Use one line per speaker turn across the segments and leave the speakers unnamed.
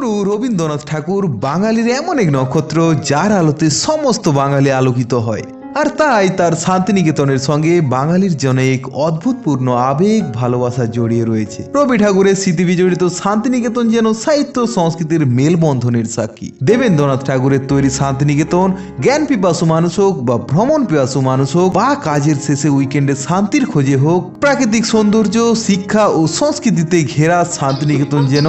কবিগুরু রবীন্দ্রনাথ ঠাকুর বাঙালির এমন এক নক্ষত্র যার আলোতে সমস্ত বাঙালি আলোকিত হয়। আর তাই তার শান্তিনিকেতনের সঙ্গে বাঙালির জন্য এক অদ্ভুতপূর্ণ আবেগ ভালোবাসা জড়িয়ে রয়েছে। রবি ঠাকুরের স্মৃতি বিজড়িত শান্তিনিকেতন যেন সাহিত্য সংস্কৃতির মেলবন্ধনের সাক্ষী। দেবেন্দ্রনাথ ঠাকুরের তৈরি শান্তিনিকেতন, জ্ঞান পিপাসু মানুষ হোক বা ভ্রমণ পিপাসু মানুষ হোক বা কাজের শেষে উইকেন্ডে শান্তির খোঁজে হোক, প্রাকৃতিক সৌন্দর্য, শিক্ষা ও সংস্কৃতিতে ঘেরা শান্তিনিকেতন যেন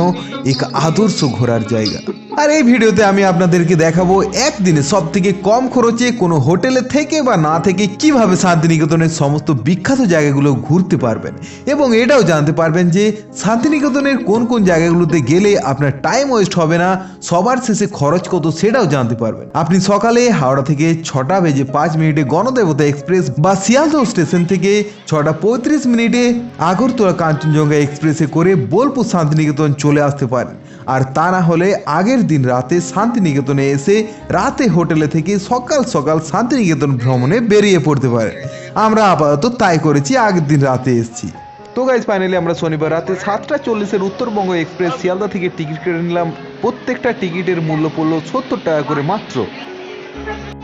এক আদর্শ ঘোরার জায়গা। আর এই ভিডিওতে আমি আপনাদেরকে দেখাবো একদিনে সব থেকে কম খরচে কোনো হোটেলে থেকে বা না থেকে কীভাবে শান্তিনিকেতনের সমস্ত বিখ্যাত জায়গাগুলো ঘুরতে পারবেন। এবং এটাও জানতে পারবেন যে শান্তিনিকেতনের কোন কোন জায়গাগুলোতে গেলে আপনার টাইম ওয়েস্ট হবে না, সবার শেষে খরচ কত সেটাও জানতে পারবেন। আপনি সকালে হাওড়া থেকে ছটা বেজে পাঁচ মিনিটে গণদেবতা এক্সপ্রেস বা শিয়ালদহ স্টেশন থেকে ছটা পঁয়ত্রিশ মিনিটে আগরতলা কাঞ্চনজঙ্ঘা এক্সপ্রেসে করে বোলপুর শান্তিনিকেতন চলে আসতে পারেন। আর তা না হলে আগের দিন রাতে শান্তিনিকেতনে এসে রাতে হোটেলে থেকে সকাল সকাল শান্তিনিকেতন ভ্রমণে বেরিয়ে পড়তে পারেন আমরা আপাতত তাই করেছি, আগের দিন রাতে এসেছি। তো গাইজ ফাইনালি আমরা শনিবার রাতে সাতটা চল্লিশের উত্তরবঙ্গ এক্সপ্রেস শিয়ালদা থেকে টিকিট কেটে নিলাম। প্রত্যেকটা টিকিটের মূল্য পড়ল সত্তর টাকা করে মাত্র।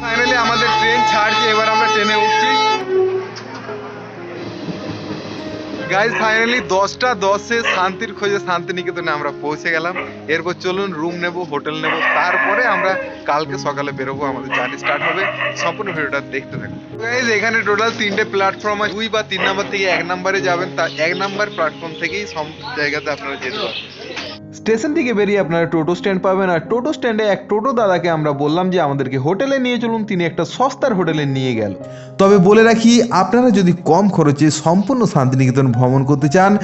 ফাইনালি আমাদের ট্রেন ছাড়ছে, এবার আমরা ট্রেনে উঠছি। গাইজ ফাইনালি দশটা দশে শান্তির খোঁজে শান্তিনিকেতনে আমরা পৌঁছে গেলাম। এরপর চলুন রুম নেব হোটেল নেব, তারপরে আমরা কালকে সকালে বেরোবো, আমাদের জার্নি স্টার্ট হবে। সম্পূর্ণ ভিডিওটা দেখতে থাকুন। গাইজ এখানে টোটাল তিনটে প্ল্যাটফর্ম আছে। দুই বা তিন নাম্বার থেকে এক নাম্বারে যাবেন। তা এক নাম্বার প্ল্যাটফর্ম থেকেই সব জায়গাতে আপনারা যেতে পারবেন।
স্টেশন থেকে বেরিয়ে আপনারা টোটো স্ট্যান্ড পাবেন। আর টোটো স্ট্যান্ডে এক টোটো দাদাকে আমরা বললাম যে, আমাদেরকে হোটেলে নিয়ে চলুন। তিনি একটা সস্তার হোটেলে নিয়ে গেল। তবে বলে রাখি, আপনারা যদি কম খরচে সম্পূর্ণ শান্তিনিকেতন ভ্রমণ করতে চান,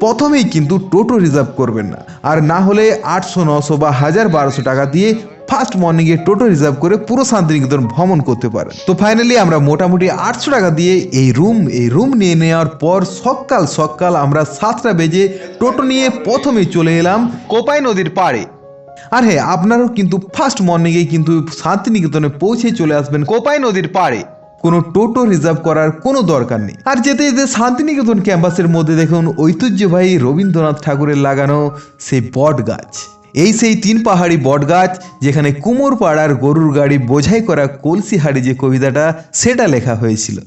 প্রথমেই কিন্তু টোটো রিজার্ভ করবেন না। আর না হলে আটশো, নশো বা হাজার বারোশো টাকা দিয়ে ফার্স্ট মর্নিংয়ে টোটো রিজার্ভ করে পুরো শান্তিনিকেতন ভ্রমণ করতে পারেন। তো ফাইনালি আমরা মোটামুটি আটশো টাকা দিয়ে এই রুম এই রুম নিয়ে নেওয়ার পর সকাল সকাল আমরা সাতটা বেজে টোটো নিয়ে প্রথমে চলে এলাম কোপাই নদীর পাড়ে। আর হ্যাঁ আপনারাও কিন্তু ফার্স্ট মর্নিংয়ে কিন্তু শান্তিনিকেতনে পৌঁছে চলে আসবেন কোপাই নদীর পাড়ে। কোনো টোটো রিজার্ভ করার কোনো দরকার নেই। আর যেতে যেতে শান্তিনিকেতন ক্যাম্পাসের মধ্যে দেখুন ঐতিহ্যবাহী রবীন্দ্রনাথ ঠাকুরের লাগানো সেই বট গাছ এই সেই তিন পাহাড়ি বটগাছ যেখানে কুমোর পাড়ার গরুর গাড়ি বোঝাই করা কলসি হাড়ি যে কবিতাটা সেটা লেখা হয়েছিল।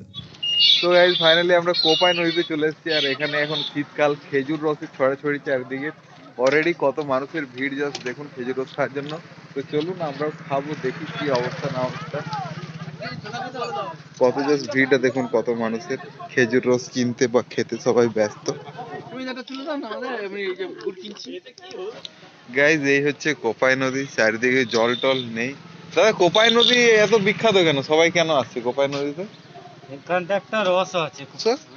তো গাইজ ফাইনালি আমরা কোপাই নদীতে চলে এসেছি আর এখানে এখন শীতকাল খেজুর রসের ছড়াছড়ি চারিদিকে। অলরেডি কত মানুষের ভিড় জাস্ট দেখুন খেজুর রস খাওয়ার জন্য। তো চলুন আমরা খাব দেখি কি অবস্থা না অবস্থা। কত জাস্ট ভিড়টা দেখুন কত মানুষের খেজুর রস কিনতে বা খেতে সবাই ব্যস্ত। গাইজ এই হচ্ছে কোপাই নদী চারিদিকে জল টল নেই। দাদা কোপাই নদী এত বিখ্যাত কেন? সবাই কেন আসছে কোপাই নদীতে?
এখানটা একটা রস আছে।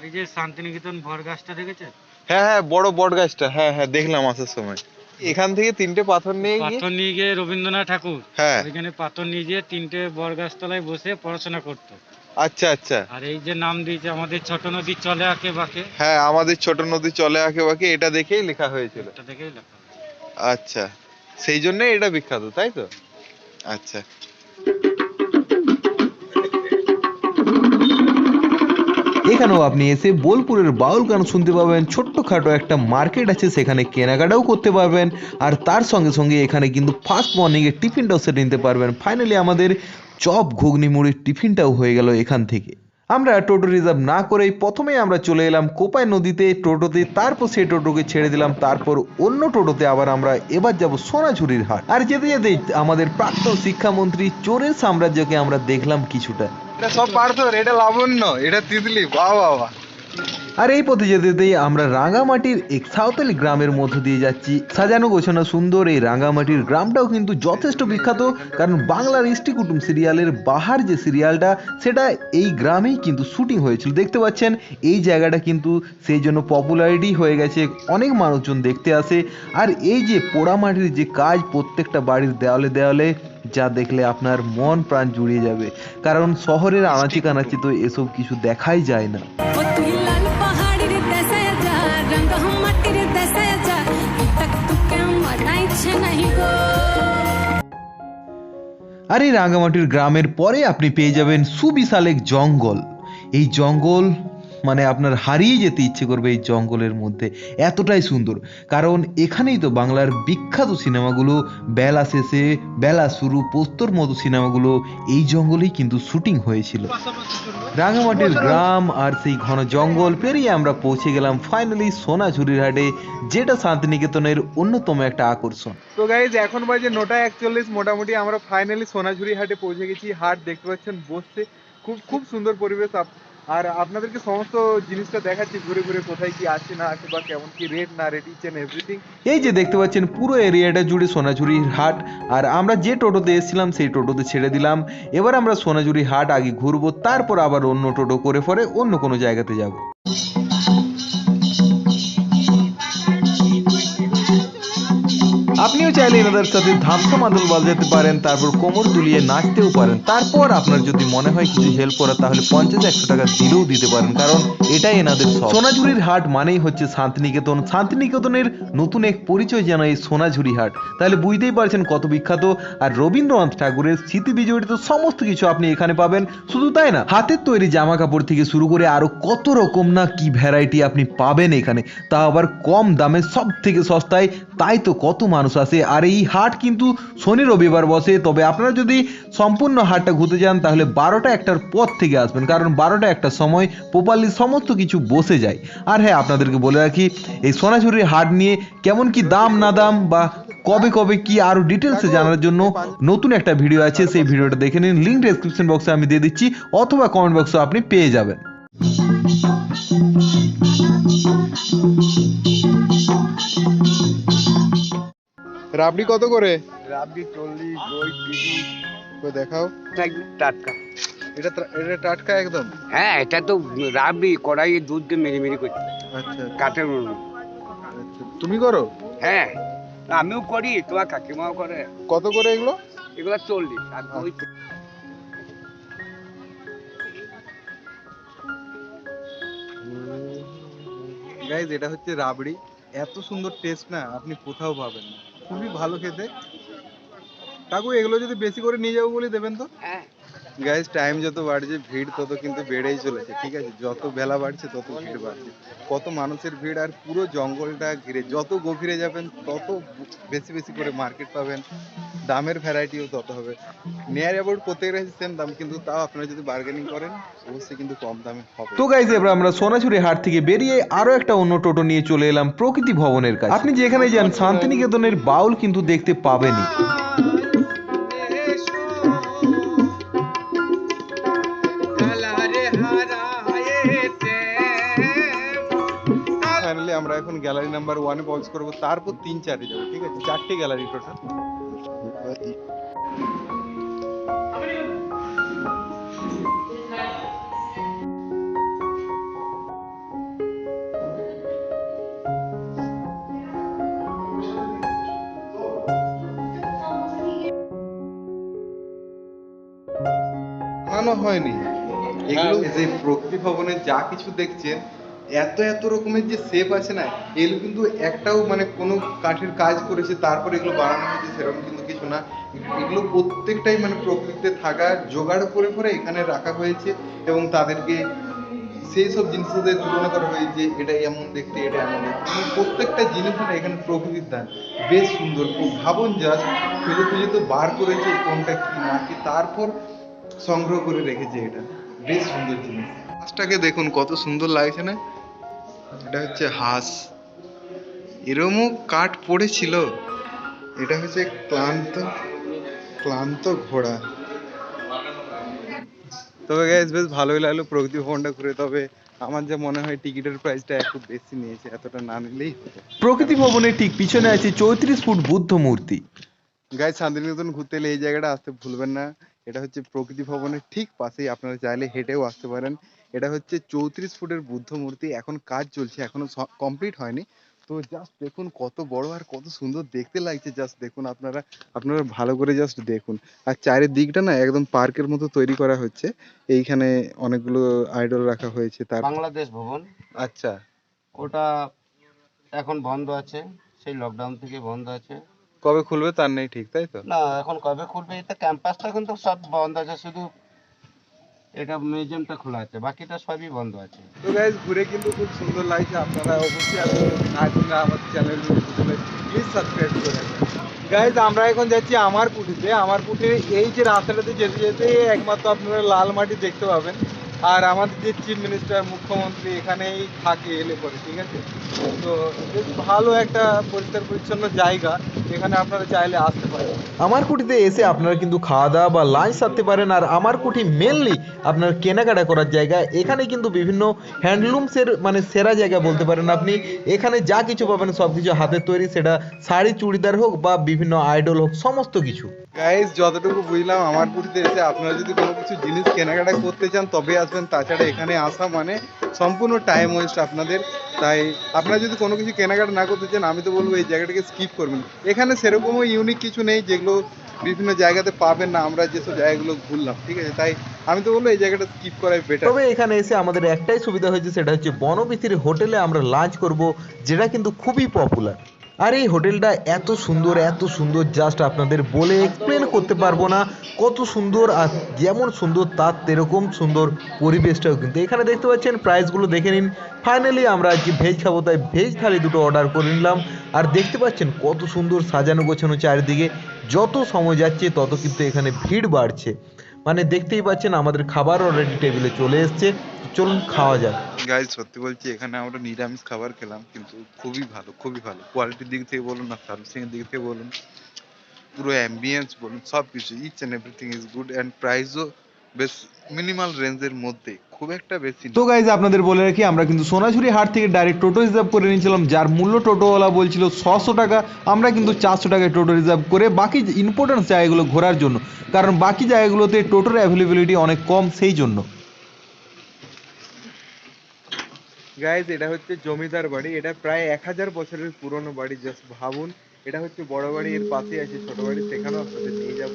ওই যে শান্তিনিকেতন বট গাছটা দেখেছেন?
হ্যাঁ হ্যাঁ বড় বট গাছটা। হ্যাঁ হ্যাঁ দেখলাম আসার সময়। এখান থেকে তিনটে পাথর নিয়ে
পাথর নিয়ে গিয়ে রবীন্দ্রনাথ ঠাকুর।
হ্যাঁ।
ওইখানে পাথর নিয়ে গিয়ে তিনটে বট গাছতলায় বসে পড়াশোনা করতো।
আচ্ছা আচ্ছা।
আর এই যে নাম দিয়েছে আমাদের ছোট নদী চলে আঁকে বাঁকে।
হ্যাঁ আমাদের ছোট নদী চলে আঁকে বাঁকে। এটা দেখেই লেখা হয়েছিল।
এটা দেখেই লেখা।
আচ্ছা। সেই জন্য এটা বিখ্যাত, তাই তো? আচ্ছা।
এখানেও আপনি এসে বোলপুরের বাউল গান শুনতে পাবেন, ছোট্টখাটো একটা মার্কেট আছে, সেখানে কেনাকাটাও করতে পারবেন, আর তার সঙ্গে সঙ্গে এখানে কিন্তু ফার্স্ট মর্নিংয়ে টিফিনটাও সেরে নিতে পারবেন। ফাইনালি আমাদের চপ ঘুগনি মুড়ির টিফিনটাও হয়ে গেল এখান থেকে। আমরা টোটো রিজার্ভ না করেই প্রথমে আমরা চলে এলাম কোপাই নদীতে। টোটোতে তারপর সেই টোটোকে ছেড়ে দিলাম, তারপর অন্য টোটোতে আবার আমরা এবার যাব সোনাঝুরির হাট। আর যেতে যেতে আমাদের প্রাক্তন শিক্ষামন্ত্রী চোরের সাম্রাজ্যকে আমরা দেখলাম কিছুটা।
এটা সব পার্থর, এটা লাবণ্য, এটা তিতলি বাহ বাহ।
আর এই পথে যেতে আমরা রাঙামাটির এক সাঁওতালি গ্রামের মধ্য দিয়ে যাচ্ছি। সাজানো গোছানো সুন্দর এই রাঙামাটির গ্রামটাও কিন্তু যথেষ্ট বিখ্যাত, কারণ বাংলার ইষ্টি কুটুম সিরিয়ালের বাহার যে সিরিয়ালটা, সেটা এই গ্রামেই কিন্তু শুটিং হয়েছিল। দেখতে পাচ্ছেন, এই জায়গাটা কিন্তু সেই জন্য পপুলারিটি হয়ে গেছে, অনেক মানুষজন দেখতে আসে। আর এই যে পোড়ামাটির যে কাজ প্রত্যেকটা বাড়ির দেওয়ালে দেওয়ালে, যা দেখলে আপনার মন প্রাণ জুড়িয়ে যাবে। কারণ শহরের আনাচি কানাচি তো এসব কিছু দেখাই যায় না। আর এই রাঙ্গামাটির গ্রামের পরে আপনি পেয়ে যাবেন সুবিশাল এক জঙ্গল। এই জঙ্গল মানে আপনার হারিয়ে যেতে ইচ্ছে করবে এই জঙ্গলের মধ্যে। এতটাই সুন্দর। কারণ এখানেই তো বাংলার বিখ্যাত সিনেমাগুলো, বেলা শেষে বেলা শুরু, পোস্তর মতো সিনেমাগুলো, এই জঙ্গলেই কিন্তু শুটিং হয়েছিল। রাঙামাটির গ্রাম আর সেই ঘন জঙ্গল পেরিয়ে আমরা পৌঁছে গেলাম ফাইনালি সোনাঝুরির হাটে, যেটা শান্তিনিকেতনের অন্যতম একটা আকর্ষণ।
তো গাইজ এখন বাজে নটা একচল্লিশ, মোটামুটি আমরা ফাইনালি সোনাঝুরি হাটে পৌঁছে গেছি। হাট দেখতে পাচ্ছেন বসছে। খুব খুব সুন্দর পরিবেশ আর আপনাদেরকে সমস্ত জিনিসটা দেখাচ্ছি, ঘুরে ঘুরে কোথায় কি আছে, না আছে, বা কেমন কি রেট না রেট ইচ এন্ড এভরিথিং
এই যে দেখতে পাচ্ছেন, পুরো এরিয়াটা জুড়ে সোনাঝুরির হাট। আর আমরা যে টোটোতে এসেছিলাম, সেই টোটোতে ছেড়ে দিলাম। এবার আমরা সোনাঝুরি হাট আগে ঘুরবো, তারপর আবার অন্য টোটো করে পরে অন্য কোনো জায়গাতে যাব। আপনিও চাইলে এনাদের সাথে ধামসা মাদল বাজাতে পারেন, তারপর কোমর দুলিয়ে নাচতেও পারেন। তারপর আপনার যদি মনে হয় কিছু হেল্প করা তাহলে পঞ্চাশ একশো টাকা দিলেও দিতে পারেন, কারণ এটাই এনাদের সোনাঝুরির হাট মানেই হচ্ছে শান্তিনিকেতন। শান্তিনিকেতনের নতুন এক পরিচয় যেন এই সোনাঝুরি হাট। তাহলে বুঝতেই পারছেন কত বিখ্যাত। আর রবীন্দ্রনাথ ঠাকুরের স্মৃতি বিজড়িত সমস্ত কিছু আপনি এখানে পাবেন। শুধু তাই না, হাতের তৈরি জামা কাপড় থেকে শুরু করে আরও কত রকম না কি ভ্যারাইটি আপনি পাবেন এখানে। তা আবার কম দামে সব থেকে সস্তায়, তাই তো কত মানুষ আসে আর এই হাট কিন্তু শনি রবিবার বসে। তবে আপনারা যদি সম্পূর্ণ হাটটা ঘুরতে যান, তাহলে বারোটা একটার পর থেকে আসবেন। কারণ বারোটা একটার সময় প্রপারলি সমস্ত কিছু বসে যায়। আর হ্যাঁ আপনাদেরকে বলে রাখি, এই সোনাঝুরির হাট নিয়ে কেমন কি দাম না দাম বা কবে কবে কি আরও ডিটেলসে জানার জন্য নতুন একটা ভিডিও আছে, সেই ভিডিওটা দেখে নিন। লিঙ্ক ডেসক্রিপশন বক্সে আমি দিয়ে দিচ্ছি, অথবা কমেন্ট বক্সে আপনি পেয়ে যাবেন।
রাবড়ি কত করে?
রাবড়ি চল্লিশ দই তিরিশ।
তো দেখাও।
একদম টাটকা।
এটা এটা টাটকা একদম?
হ্যাঁ এটা তো রাবড়ি কড়াইয়ে দুধ দিয়ে মেরে মেরে করতে
আচ্ছা
কাঠের উনুন।
আচ্ছা তুমি করো?
হ্যাঁ আমিও করি তোমার কাকিমাও করে।
কত করে এগুলো?
এগুলো চল্লিশ আর দই
গাইজ এটা হচ্ছে রাবড়ি। এত সুন্দর টেস্ট না আপনি কোথাও পাবেন না। খুবই ভালো খেতে। কাকু এগুলো যদি বেশি করে নিয়ে যাব বলে দেবেন তো? গাইজ টাইম যত বাড়ছে ভিড় তত কিন্তু বেড়েই চলেছে ঠিক আছে? যত বেলা বাড়ছে তত ভিড় বাড়ছে। কত মানুষের ভিড় আর পুরো জঙ্গলটা ঘিরে যত গভীরে যাবেন তত বেশি বেশি করে মার্কেট পাবেন। দামের ভ্যারাইটিও তত হবে। নিয়ার অ্যাবাউট প্রত্যেকের সেম দাম কিন্তু তাও আপনারা যদি বার্গেনিং করেন অবশ্যই কিন্তু কম দামে হবে।
তো গাইজ এবার আমরা সোনাঝুরি হাট থেকে বেরিয়ে আরও একটা অন্য টোটো নিয়ে চলে এলাম প্রকৃতি ভবনের কাছে। আপনি যেখানে যান শান্তিনিকেতনের বাউল কিন্তু দেখতে পাবেনই।
ফাইনালি আমরা এখন গ্যালারি নাম্বার ওয়ানে পজ করব তারপর তিন চারে যাব ঠিক আছে? চারটে গ্যালারি টোটাল হয়নি। এগুলো যে প্রকৃতি ভবনে যা কিছু দেখছেন এত এত রকমের যে শেপ আছে না, এগুলো কিন্তু একটাও মানে কোনো কাঠের কাজ করেছে, তারপর এগুলো বানানো হয়েছে সেরকম কিন্তু কিছু না। এগুলো প্রত্যেকটাই মানে প্রকৃতিতে থাকা, জোগাড় করে করে এখানে রাখা হয়েছে এবং তাদেরকে সেই সব জিনিসের তুলনা করা হয়েছে এটা এমন দেখতে এটা এমন দেখতে। মানে প্রত্যেকটা জিনিস না এখানে প্রকৃতির দান। বেশ সুন্দর। ভাবুন জাস্ট খুঁজে খুঁজে তো বার করেছে কোনটা কি না কি, তারপর সংগ্রহ করে রেখেছে এটা। বেশ সুন্দর জিনিস। হাঁসটাকে দেখুন কত সুন্দর লাগছে না? এটা হচ্ছে হাঁস। এরমও কাঠ পড়েছিল। এটা হচ্ছে ক্লান্ত ক্লান্ত ঘোড়া। তবে গ্যাস বেশ ভালোই লাগল প্রকৃতি ভবনটা ঘুরে। তবে আমার যা মনে হয় টিকিটের প্রাইসটা একটু বেশি নিয়েছে এতটা না নিলেই হতো।
প্রকৃতি ভবনের ঠিক পিছনে আছে চৌত্রিশ ফুট বুদ্ধ মূর্তি।
গাইজ শান্তিনিকেতন ঘুরতে এলে এই জায়গাটা আসতে ভুলবেন না। এটা হচ্ছে প্রকৃতি ভবনের ঠিক পাশেই। আপনারা চাইলে হেঁটেও আসতে পারেন। এটা হচ্ছে চৌত্রিশ ফুটের বুদ্ধ মূর্তি। এখন কাজ চলছে এখনও কমপ্লিট হয়নি। তো জাস্ট দেখুন কত বড় আর কত সুন্দর দেখতে লাগছে। জাস্ট দেখুন আপনারা আপনারা ভালো করে জাস্ট দেখুন। আর চারিদিকটা না একদম পার্কের মতো তৈরি করা হচ্ছে। এইখানে অনেকগুলো আইডল রাখা হয়েছে তার
বাংলাদেশ ভবন।
আচ্ছা।
ওটা এখন বন্ধ আছে। সেই লকডাউন থেকে বন্ধ আছে।
কবে খুলবে তার নেই ঠিক তাই তো?
না এখন কবে খুলবে এটা ক্যাম্পাসটা কিন্তু সব বন্ধ আছে শুধু এটা মিউজিয়ামটা খোলা আছে বাকিটা সবই বন্ধ আছে।
তো গাইজ ঘুরে কিন্তু খুব সুন্দর লাগছে আপনারা অবশ্যই না আমার চ্যানেল প্লিজ সাবস্ক্রাইব করে রাখবেন গাইজ আমরা এখন যাচ্ছি আমার কুঠিতে আমার কুঠির এই যে রাস্তাটাতে যেতে যেতে একমাত্র আপনারা লাল মাটি দেখতে পাবেন। আর আমাদের যে চিফ মিনিস্টার মুখ্যমন্ত্রী এখানেই থাকে এলে পরে ঠিক আছে? তো বেশ ভালো একটা পরিষ্কার পরিচ্ছন্ন জায়গা এখানে আপনারা চাইলে আসতে পারেন।
আমার কুঠিতে এসে আপনারা কিন্তু খাওয়া দাওয়া বা লাঞ্চ সারতে পারেন আর আমার কুঠি মেনলি আপনার কেনাকাটা করার জায়গা। এখানে কিন্তু বিভিন্ন হ্যান্ডলুমসের মানে সেরা জায়গা বলতে পারেন আপনি। এখানে যা কিছু পাবেন সব কিছু হাতের তৈরি সেটা শাড়ি চুড়িদার হোক বা বিভিন্ন আইডল হোক সমস্ত কিছু।
গাইজ যতটুকু বুঝলাম আমার পুরীতে এসে আপনারা যদি কোনো কিছু জিনিস কেনাকাটা করতে চান তবে আসবেন তাছাড়া এখানে আসা মানে সম্পূর্ণ টাইম ওয়েস্ট আপনাদের। তাই আপনারা যদি কোনো কিছু কেনাকাটা না করতে চান, আমি তো বলব এই জায়গাটাকে স্কিপ করবেন। এখানে সেরকমও ইউনিক কিছু নেই যেগুলো বিভিন্ন জায়গাতে পাবেন না, আমরা যেসব জায়গাগুলো ঘুরলাম, ঠিক আছে? তাই আমি তো বলব এই জায়গাটা স্কিপ করাই বেটার
তবে এখানে এসে আমাদের একটাই সুবিধা হয়েছে, সেটা হচ্ছে বনবিথির হোটেলে আমরা লাঞ্চ করব, যেটা কিন্তু খুবই পপুলার আর এই হোটেলটা এত সুন্দর এত সুন্দর জাস্ট আপনাদের বলে এক্সপ্লেন করতে পারব না কত সুন্দর আর যেমন সুন্দর তার সেরকম সুন্দর পরিবেশটাও কিন্তু। এখানে দেখতে পাচ্ছেন প্রাইসগুলো দেখে নিন। ফাইনালি আমরা আজকে ভেজ খাব, তাই ভেজ থালি দুটো অর্ডার করে নিলাম। আর দেখতে পাচ্ছেন কত সুন্দর সাজানো গোছানো চারিদিকে, যত সময় যাচ্ছে তত কিন্তু এখানে ভিড় বাড়ছে। মানে দেখতেই পাচ্ছেন আমাদের খাবার অলরেডি টেবিলে চলে এসছে। চলুন খাওয়া যাক।
গাইজ সত্যি বলছি, এখানে আমরা নিরামিষ খাবার খেলাম, কিন্তু খুবই ভালো খুবই ভালো। কোয়ালিটির দিক থেকে বলুন না সার্ভিসিং এর দিক থেকে বলুন, পুরো অ্যাম্বিয়েন্স বলুন সব কিছু each and everything is good and প্রাইসও বেশ মিনিমাল রেঞ্জের মধ্যে খুব একটা বেশি
তো গাইজ আপনাদের বলে রাখি আমরা কিন্তু সোনাঝুরি হাট থেকে ডাইরেক্ট টোটো রিজার্ভ করে নিয়েছিলাম যার মূল্য টোটোওয়ালা বলছিল ছশো টাকা আমরা কিন্তু চারশো টাকায় টোটো রিজার্ভ করে বাকি ইম্পর্টেন্ট জায়গাগুলো ঘোরার জন্য কারণ বাকি জায়গাগুলোতে টোটোর অ্যাভেলেবিলিটি অনেক কম সেই জন্য।
গাইজ এটা হচ্ছে জমিদার বাড়ি এটা প্রায় এক হাজার বছরের পুরনো বাড়ি জাস্ট ভাবুন। এটা হচ্ছে বড় বাড়ি এর পাশেই আছে ছোট বাড়ি সেখানেও আপনাদের নিয়ে যাব।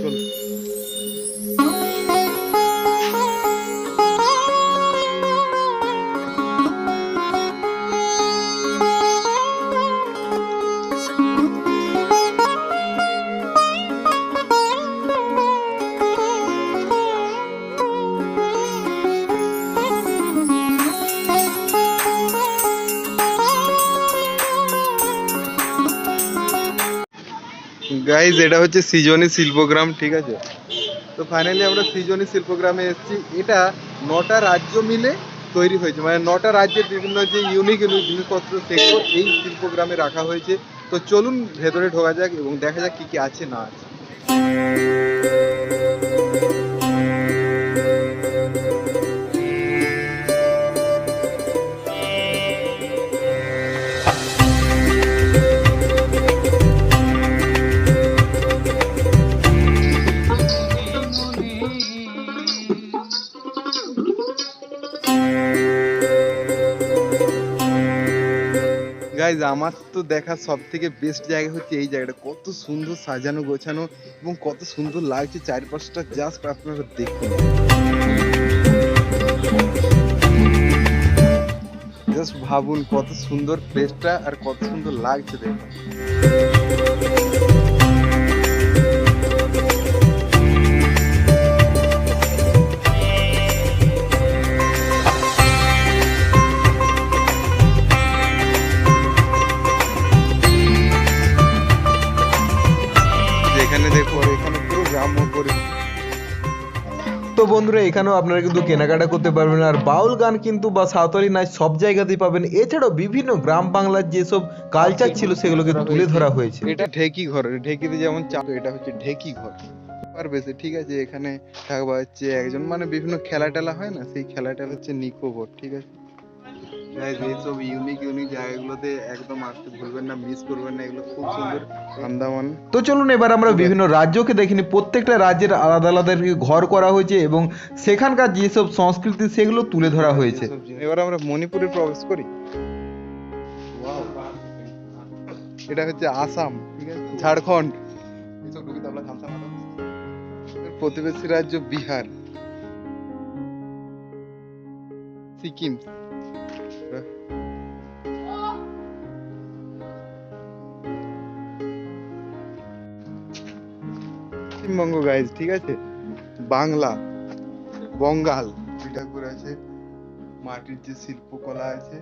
চলুন। গাইজ এটা হচ্ছে সৃজনী শিল্পগ্রাম ঠিক আছে? তো ফাইনালি আমরা সৃজনী শিল্পগ্রামে এসেছি। এটা নটা রাজ্য মিলে তৈরি হয়েছে। মানে নটা রাজ্যের বিভিন্ন যে ইউনিক ইউনিক জিনিসপত্র, সেগুলো এই শিল্পগ্রামে রাখা হয়েছে। তো চলুন ভেতরে ঢোকা যাক এবং দেখা যাক কি কি আছে না আছে। গাইজ আমার তো দেখা সব থেকে বেস্ট জায়গা হচ্ছে এই জায়গাটা। কত সুন্দর সাজানো, গোছানো এবং কত সুন্দর লাগছে চারপাশটা জাস্ট আপনারা দেখুন। জাস্ট ভাবুন কত সুন্দর প্লেসটা আর কত সুন্দর লাগছে দেখুন।
বন্ধুরা, এখানেও আপনারা কিন্তু কেনাকাটা করতে পারবেন। আর বাউল গান কিন্তু বা সাঁওতালি নাচ সব জায়গাতেই পাবেন। এছাড়াও বিভিন্ন গ্রাম বাংলার যেসব কালচার ছিল, সেগুলোকে তুলে ধরা হয়েছে।
এটা ঢেকি ঘর। ঢেকিতে যেমন চাপ এটা হচ্ছে ঢেকি ঘর। পারবে ঠিক আছে, এখানে থাকবা হচ্ছে একজন মানে বিভিন্ন খেলা টেলা হয় না, সেই খেলা টেলা হচ্ছে নিকোবর, ঠিক আছে? এইসব ইউনিক ইউনিক জায়গাগুলোতে একদম আসতে ভুলবেন না মিস করবেন না, এগুলো খুব সুন্দর। আন্দামান।
তো চলুন এবার আমরা বিভিন্ন রাজ্যকে দেখিনি, প্রত্যেকটা রাজ্যের আলাদা আলাদা ঘর করা হয়েছে এবং সেখানকার যেসব সংস্কৃতি, সেগুলো তুলে ধরা হয়েছে।
এবার আমরা মণিপুরে প্রবেশ করি। এটা হচ্ছে আসাম, ঠিক ঝাড়খণ্ড। প্রতিবেশী রাজ্য বিহার। সিকিম। পশ্চিমবঙ্গ গাইজ ঠিক আছে? বাংলা, বঙ্গাল ঠাকুর আছে, মাটির যে শিল্পকলা আছে,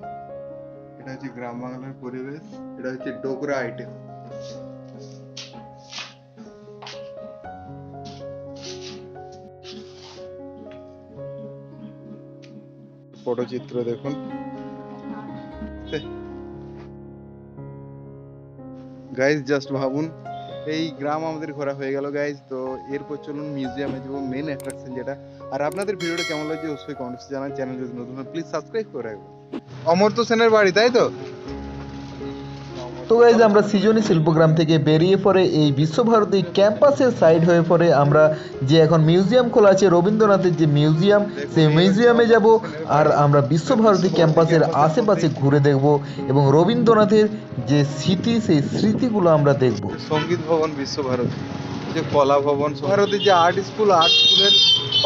এটা হচ্ছে গ্রাম বাংলার পরিবেশ, এটা হচ্ছে ডোকরা আইটেম। পটচিত্র দেখুন। গাইজ জাস্ট ভাবুন, এই গ্রাম আমাদের ঘোরা হয়ে গেল গাইজ তো এরপর চলুন মিউজিয়ামে যাব মেন অ্যাট্রাকশন যেটা। আর আপনাদের ভিডিওটা কেমন লাগছে অবশ্যই কমেন্টস জানান চ্যানেল যদি নতুন প্লিজ সাবস্ক্রাইব করে রাখবেন। অমর্ত সেনের বাড়ি, তাই তো?
তো গাইজ আমরা সৃজনী শিল্পগ্রাম থেকে বেরিয়ে পরে এই বিশ্বভারতী ক্যাম্পাসের সাইড হয়ে পরে আমরা যে এখন মিউজিয়াম খোলা আছে, রবীন্দ্রনাথের যে মিউজিয়াম সেই মিউজিয়ামে যাব আর আমরা বিশ্বভারতী ক্যাম্পাসের আশেপাশে ঘুরে দেখব এবং রবীন্দ্রনাথের যে স্মৃতি, সেই স্মৃতিগুলো আমরা দেখব।
সংগীত ভবন বিশ্বভারতী। যে কলা ভবন ভারতীর যে আর্ট স্কুল আর্ট স্কুলের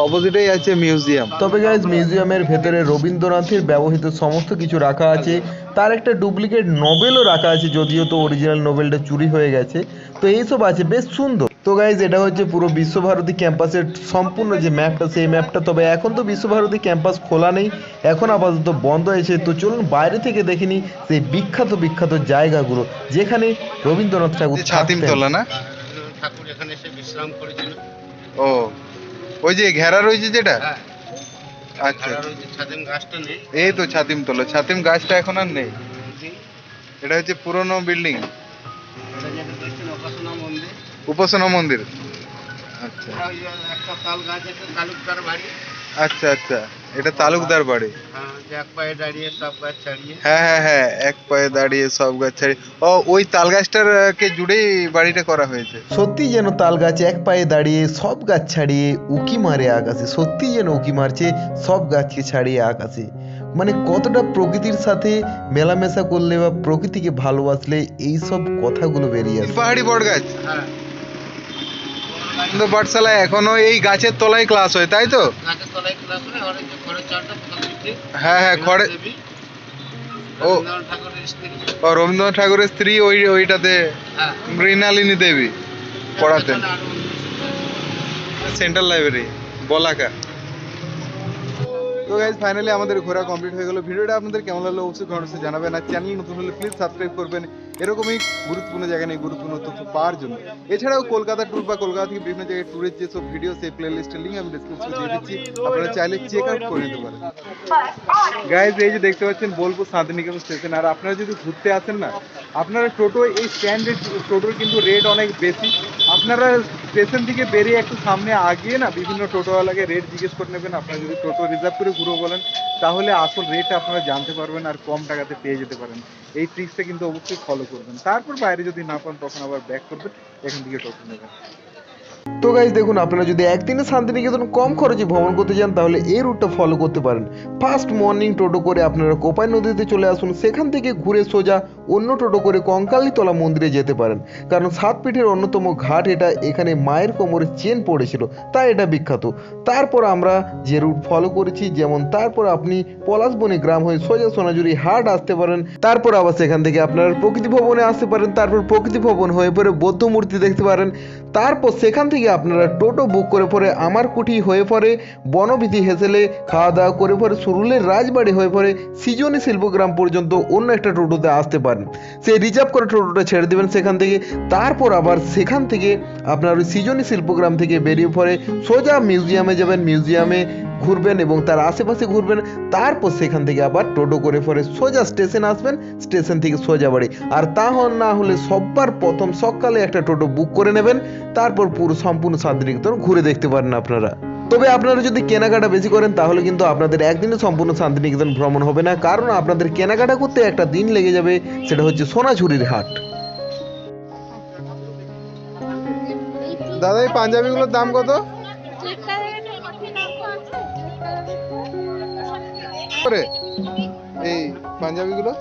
অপোজিটেই আছে মিউজিয়াম
তবে গাইজ মিউজিয়ামের ভেতরে রবীন্দ্রনাথের ব্যবহৃত সমস্ত কিছু রাখা আছে। তার একটা ডুপ্লিকেট নোবেলও রাখা আছে যদিও তো অরিজিনাল নোবেলটা চুরি হয়ে গেছে। তো এইসব আছে বেশ সুন্দর। তো গাইজ এটা হচ্ছে পুরো বিশ্বভারতী ক্যাম্পাসের সম্পূর্ণ যে ম্যাপটা সেই ম্যাপটা তবে এখন তো বিশ্বভারতী ক্যাম্পাস খোলা নেই এখন আপাতত বন্ধ হয়েছে তো চলুন বাইরে থেকে দেখিনি সেই বিখ্যাত বিখ্যাত জায়গাগুলো যেখানে রবীন্দ্রনাথ ঠাকুর
ছাতিম
থাকতেন।
তোলা না?
ঠাকুর এখানে এসে বিশ্রাম করেছিল।
ও ওই যে ঘেরা রয়েছে যেটা?
হ্যাঁ।
আচ্ছা।
ছাদেম গাছটা নেই।
এই তো ছাতিম তোলা ছাতিম গাছটা এখন আর নেই? এটা হচ্ছে পুরনো বিল্ডিং।
উপাসনা মন্দির।
আচ্ছা।
আর ওই যে একটা তাল গাছ আছে তালুকদার বাড়ি।
আচ্ছা আচ্ছা। এটা তালুকদার বাড়ি।
হ্যাঁ এক পায়ে দাঁড়িয়ে সব গাছ ছাড়িয়ে।
হ্যাঁ হ্যাঁ হ্যাঁ এক পায়ে দাঁড়িয়ে সব গাছ ছাড়ি ও ওই তাল গাছটার কে জুড়েই বাড়িটা করা হয়েছে?
সত্যি যেন তাল গাছ এক পায়ে দাঁড়িয়ে সব গাছ ছাড়িয়ে উকি মারে আকাশে সত্যি যেন উকি মারছে সব গাছকে ছাড়িয়ে আকাশে। মানে কতটা প্রকৃতির সাথে মেলামেশা করলে বা প্রকৃতিকে ভালোবাসলে এই সব কথাগুলো বেরিয়ে আসে।
পাহাড়ি বট গাছ
হ্যাঁ।
কিন্তু পাঠশালায় এখনও এই গাছের তলায় ক্লাস হয় তাই তো?
গাছের তলায় ক্লাস হয় আর যে ঘরের চালটা
হ্যাঁ হ্যাঁ খড়ে ও।
রবীন্দ্রনাথ ঠাকুরের স্ত্রী।
ও রবীন্দ্রনাথ ঠাকুরের স্ত্রী ওই ওইটাতে
হ্যাঁ।
মৃণালিনী দেবী পড়াতেন। Central library Balaka. তো গাইজ ফাইনালি আমাদের ঘোরা কমপ্লিট হয়ে গেল। ভিডিওটা আপনাদের কেমন লাগল অবশ্যই কমেন্টসে জানাবেন। আর চ্যানেল নতুন হলে প্লিজ সাবস্ক্রাইব করবেন। এরকমই গুরুত্বপূর্ণ জায়গা নিয়ে গুরুত্বপূর্ণ তথ্য পাওয়ার জন্য। এছাড়াও কলকাতা ট্যুর বা কলকাতা থেকে বিভিন্ন জায়গায় ট্যুরের যেসব ভিডিও সেই প্লে লিস্টের লিঙ্ক আমি ডিসক্রিপশনে দিয়ে দিচ্ছি। আপনারা চাইলে চেক আউট করে নিতে পারেন। গাইজ এই যে দেখতে পাচ্ছেন বোলপুর শান্তিনিকেতন স্টেশন আর আপনারা যদি ঘুরতে আসেন না, আপনারা টোটো, এই স্ট্যান্ডের টোটোর কিন্তু রেট অনেক বেশি। আপনারা স্টেশন থেকে বেরিয়ে একটু সামনে আগিয়ে না বিভিন্ন টোটোওয়ালাকে রেট জিজ্ঞেস করে নেবেন। আপনারা যদি টোটো রিজার্ভ করে ঘুরো বলেন, তাহলে আসল রেট আপনারা জানতে পারবেন আর কম টাকাতে পেয়ে যেতে পারেন। এই ট্রিক্সটা কিন্তু অবশ্যই ফলো করবেন। তারপর বাইরে যদি না পান, তখন আবার ব্যাক করবেন, এখান থেকে টোটো নেবেন।
তো গাইজ দেখুন, আপনারা যদি একদিনে শান্তিনিকেতন কম খরচে ভ্রমণ করতে চান তাহলে এই রুটটা ফলো করতে পারেন। ফার্স্ট মর্নিং টোটো করে আপনারা কোপাই নদীতে চলে আসুন। সেখান থেকে ঘুরে সোজা অন্য টোটো করে কঙ্কালীতলা মন্দিরে যেতে পারেন। কারণ সাত পিঠের অন্যতম ঘাট এটা, এখানে মায়ের কোমরে চেন পড়েছিল, তাই এটা বিখ্যাত। তারপর আমরা যে রুট ফলো করেছি, যেমন তারপর আপনি পলাশবনি গ্রাম হয়ে সোজা সোনাঝুরি হাট আসতে পারেন। তারপর আবার সেখান থেকে আপনারা প্রকৃতি ভবনে আসতে পারেন। তারপর প্রকৃতি ভবন হয়ে পরে বৌদ্ধ মূর্তি দেখতে পারেন। তারপর সেখান থেকে আপনারা টোটো বুক করে পরে আমার কুঠি হয়ে পরে বনবিধি হেসেলে খাওয়া দাওয়া করে পরে সুরুলের রাজবাড়ি হয়ে পরে সৃজনী শিল্পগ্রাম পর্যন্ত অন্য একটা টোটোতে আসতে পারেন। সেই রিজার্ভ করে টোটোটা ছেড়ে দেবেন সেখান থেকে। তারপর আবার সেখান থেকে আপনার ওই সৃজনী শিল্পগ্রাম থেকে বেরিয়ে পরে সোজা মিউজিয়ামে যাবেন, মিউজিয়ামে ঘুরবেন এবং তার আশেপাশে ঘুরবেন। তারপর সেখান থেকে আবার টোটো করে পরে সোজা স্টেশন আসবেন, স্টেশন থেকে সোজা বাড়ি। আর তা না হলে সববার প্রথম সকালে একটা টোটো বুক করে নেবেন। তারপর পুরো সম্পূর্ণ শান্তিনিকেতন ঘুরে দেখতে পারেন আপনারা। তবে আপনারা যদি কেনাকাটা বেশি করেন তাহলে কিন্তু আপনাদের একদিনে সম্পূর্ণ শান্তিনিকেতন ভ্রমণ হবে না। কারণ আপনাদের কেনাকাটা করতে একটা দিন লেগে যাবে সেটা হচ্ছে সোনাঝুরির হাট।
দাদা এই পাঞ্জাবিগুলোর দাম কত? করে। এই পাঞ্জাবিগুলো?